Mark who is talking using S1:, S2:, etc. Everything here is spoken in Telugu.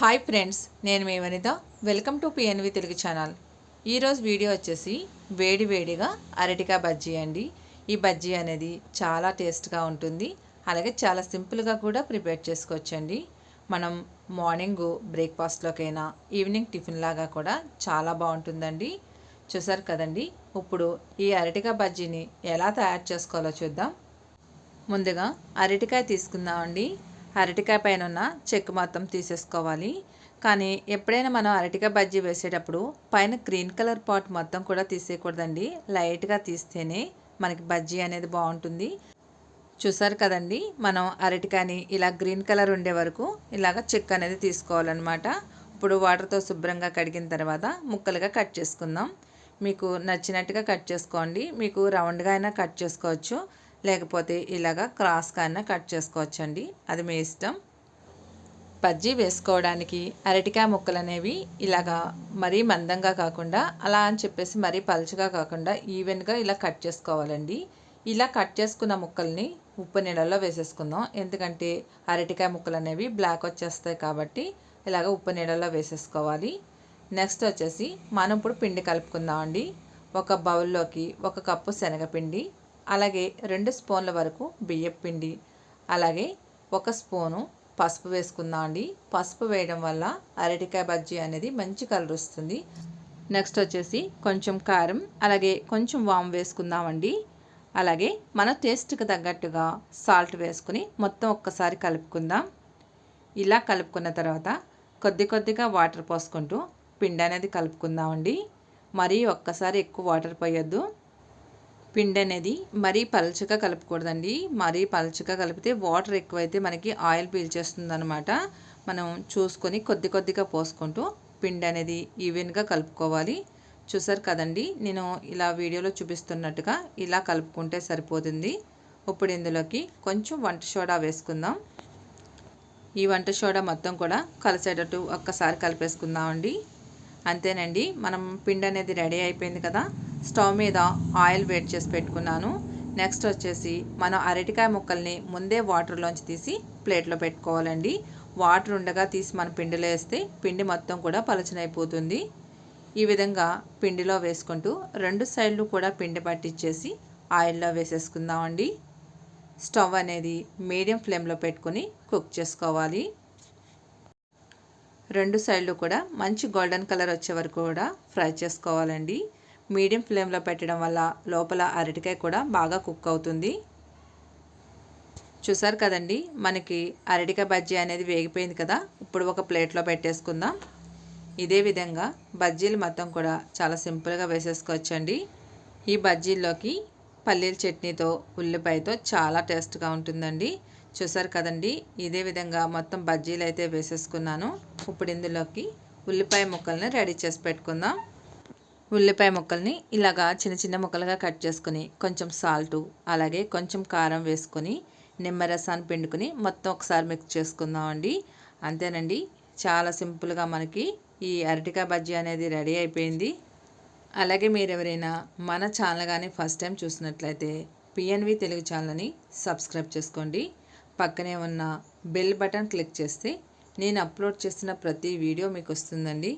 S1: హాయ్ ఫ్రెండ్స్ నేను మీ Vanitha. Welcome to P N V Telugu channel. ఈరోజు వీడియో వచ్చేసి వేడి వేడిగా అరటికాయ బజ్జీ అండి. ఈ బజ్జీ అనేది చాలా టేస్ట్గా ఉంటుంది. అలాగే చాలా సింపుల్గా కూడా ప్రిపేర్ చేసుకోవచ్చండి. మనం మార్నింగ్ బ్రేక్ఫాస్ట్లోకైనా ఈవినింగ్ టిఫిన్ లాగా కూడా చాలా బాగుంటుందండి. చూసారు కదండి? ఇప్పుడు ఈ అరటికాయ బజ్జీని ఎలా తయారు చేసుకోవాలో చూద్దాం. ముందుగా అరటికాయ తీసుకుందామండి. అరటికాయ పైన ఉన్న చెక్కు మొత్తం తీసేసుకోవాలి. కానీ ఎప్పుడైనా మనం అరటికాయ బజ్జీ వేసేటప్పుడు పైన గ్రీన్ కలర్ పాట్ మొత్తం కూడా తీసేయకూడదండి. లైట్గా తీస్తేనే మనకి బజ్జీ అనేది బాగుంటుంది. చూసారు కదండి మనం అరటికాయని ఇలా గ్రీన్ కలర్ ఉండే వరకు ఇలాగ చెక్ అనేది తీసుకోవాలన్నమాట. ఇప్పుడు వాటర్తో శుభ్రంగా కడిగిన తర్వాత ముక్కలుగా కట్ చేసుకుందాం. మీకు నచ్చినట్టుగా కట్ చేసుకోండి. మీకు రౌండ్గా అయినా కట్ చేసుకోవచ్చు. లేకపోతే ఇలాగా క్రాస్గా అయినా కట్ చేసుకోవచ్చండి. అది మీ ఇష్టం. బజ్జీ వేసుకోవడానికి అరటికాయ ముక్కలు అనేవి ఇలాగా మరీ మందంగా కాకుండా అలా అని చెప్పేసి మరీ పలుచగా కాకుండా ఈవెన్గా ఇలా కట్ చేసుకోవాలండి. ఇలా కట్ చేసుకున్న ముక్కల్ని ఉప్పు నీళ్ళల్లో వేసేసుకుందాం. ఎందుకంటే అరటికాయ ముక్కలు అనేవి బ్లాక్ వచ్చేస్తాయి కాబట్టి ఇలాగ ఉప్పు నీళ్ళల్లో వేసేసుకోవాలి. నెక్స్ట్ వచ్చేసి మనం ఇప్పుడు పిండి కలుపుకుందామండి. ఒక బౌల్లోకి ఒక కప్పు శనగపిండి అలాగే రెండు స్పూన్ల వరకు బియ్యం పిండి అలాగే ఒక స్పూను పసుపు వేసుకుందాం అండి. పసుపు వేయడం వల్ల అరటికాయ బజ్జీ అనేది మంచి కలర్ వస్తుంది. నెక్స్ట్ వచ్చేసి కొంచెం కారం అలాగే కొంచెం వామ్ వేసుకుందామండి అలాగే మన టేస్ట్కి తగ్గట్టుగా సాల్ట్ వేసుకుని మొత్తం ఒక్కసారి కలుపుకుందాం. ఇలా కలుపుకున్న తర్వాత కొద్ది కొద్దిగా వాటర్ పోసుకుంటూ పిండి అనేది కలుపుకుందామండి మరీ ఒక్కసారి ఎక్కువ వాటర్ పోయొద్దు. పిండి అనేది మరీ పలుచగా కలపకూడదండి. మరీ పలుచగా కలిపితే వాటర్ ఎక్కువైతే మనకి ఆయిల్ పీల్చేస్తుంది అనమాట మనం చూసుకొని కొద్ది కొద్దిగా పోసుకుంటూ పిండి అనేది ఈవెన్గా కలుపుకోవాలి. చూసారు కదండి నేను ఇలా వీడియోలో చూపిస్తున్నట్టుగా ఇలా కలుపుకుంటే సరిపోతుంది. ఇప్పుడు ఇందులోకి కొంచెం వంట సోడా వేసుకుందాం. ఈ వంట సోడా మొత్తం కూడా కలిసేటట్టు ఒక్కసారి కలిపేసుకుందామండి. అంతేనండి. మనం పిండి అనేది రెడీ అయిపోయింది కదా. స్టవ్ మీద ఆయిల్ వేట్ చేసి పెట్టుకున్నాను. నెక్స్ట్ వచ్చేసి మనం అరటికాయ ముక్కల్ని ముందే వాటర్లోంచి తీసి ప్లేట్లో పెట్టుకోవాలండి. వాటర్ ఉండగా తీసి మన పిండిలో వేస్తే పిండి మొత్తం కూడా పలచనైపోతుంది. ఈ విధంగా పిండిలో వేసుకుంటూ రెండు సైడ్లు కూడా పిండి పట్టించేసి ఆయిల్లో వేసేసుకుందామండి. స్టవ్ అనేది మీడియం ఫ్లేమ్లో పెట్టుకొని కుక్ చేసుకోవాలి. రెండు సైడ్లు కూడా మంచి గోల్డెన్ కలర్ వచ్చే వరకు కూడా ఫ్రై చేసుకోవాలండి. మీడియం ఫ్లేమ్లో పెట్టడం వల్ల లోపల అరటికాయ కూడా బాగా కుక్ అవుతుంది. చూసారు కదండి మనకి అరటికాయ బజ్జీ అనేది వేగిపోయింది కదా ఇప్పుడు ఒక ప్లేట్లో పెట్టేసుకుందాం. ఇదే విధంగా బజ్జీలు మొత్తం కూడా చాలా సింపుల్గా వేసేసుకోవచ్చండి. ఈ బజ్జీల్లోకి పల్లీల చట్నీతో ఉల్లిపాయతో చాలా టేస్ట్గా ఉంటుందండి. చూసారు కదండి ఇదే విధంగా మొత్తం బజ్జీలు అయితే వేసేసుకున్నాను. ఇప్పుడు ఇందులోకి ఉల్లిపాయ ముక్కల్ని రెడీ చేసి పెట్టుకుందాం. ఉల్లిపాయ ముక్కల్ని ఇలాగా చిన్న చిన్న ముక్కలుగా కట్ చేసుకుని కొంచెం సాల్టు అలాగే కొంచెం కారం వేసుకొని నిమ్మరసాన్ని పిండుకొని మొత్తం ఒకసారి మిక్స్ చేసుకుందామండి అంతేనండి చాలా సింపుల్గా మనకి ఈ అరటికాయ బజ్జీ అనేది రెడీ అయిపోయింది. అలాగే మీరు ఎవరైనా మన ఛానల్ కానీ ఫస్ట్ టైం చూసినట్లయితే పిఎన్వి తెలుగు ఛానల్ని సబ్స్క్రైబ్ చేసుకోండి. పక్కనే ఉన్న బెల్ బటన్ క్లిక్ చేస్తే నేను అప్లోడ్ చేసిన ప్రతి వీడియో మీకు వస్తుందండి.